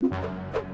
you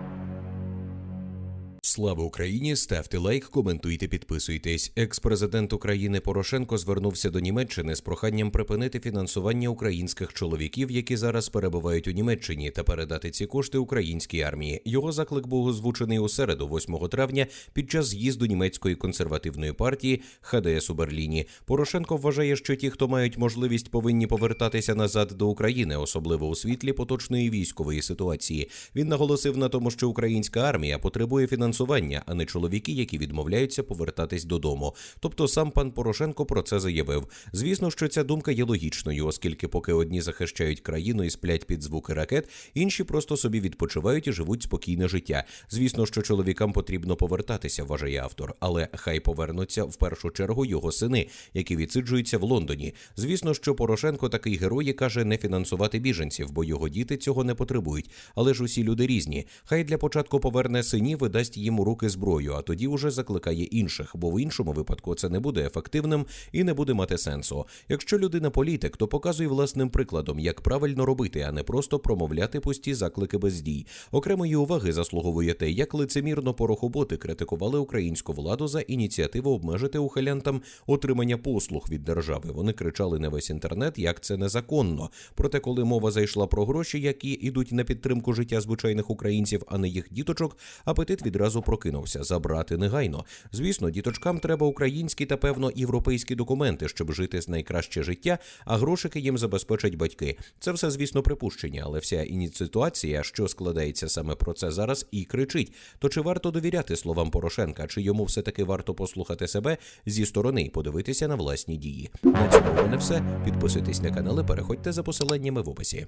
Слава Україні! Ставте лайк, коментуйте, підписуйтесь. Екс-президент України Порошенко звернувся до Німеччини з проханням припинити фінансування українських чоловіків, які зараз перебувають у Німеччині, та передати ці кошти українській армії. Його заклик був озвучений у середу, 8 травня, під час з'їзду німецької консервативної партії ХДС у Берліні. Порошенко вважає, що ті, хто мають можливість, повинні повертатися назад до України, особливо у світлі поточної військової ситуації. Він наголосив на тому, що українська армія потребує фінансування, а не чоловіки, які відмовляються повертатись додому. Тобто сам пан Порошенко про це заявив. Звісно, що ця думка є логічною, оскільки поки одні захищають країну і сплять під звуки ракет, інші просто собі відпочивають і живуть спокійне життя. Звісно, що чоловікам потрібно повертатися, вважає автор, але хай повернуться в першу чергу його сини, які відсиджуються в Лондоні. Звісно, що Порошенко такий герой і каже не фінансувати біженців, бо його діти цього не потребують. Але ж усі люди різні. Хай для початку поверне синів і дасть їм у руки зброю, а тоді уже закликає інших, бо в іншому випадку це не буде ефективним і не буде мати сенсу. Якщо людина політик, то показує власним прикладом, як правильно робити, а не просто промовляти пусті заклики без дій. Окремої уваги заслуговує те, як лицемірно порохоботи критикували українську владу за ініціативу обмежити ухилянтам отримання послуг від держави. Вони кричали на весь інтернет, як це незаконно. Проте, коли мова зайшла про гроші, які ідуть на підтримку життя звичайних українців, а не їх діточок, апетит відразу прокинувся забрати негайно. Звісно, діточкам треба українські та певно європейські документи, щоб жити з найкраще життя, а грошики їм забезпечать батьки. Це все, звісно, припущення, але вся ініціатуація, що складається саме про це зараз, і кричить: то чи варто довіряти словам Порошенка, чи йому все таки варто послухати себе зі сторони і подивитися на власні дії? На цьому мене все. Підписуйтесь на канал і переходьте за посиланнями в описі.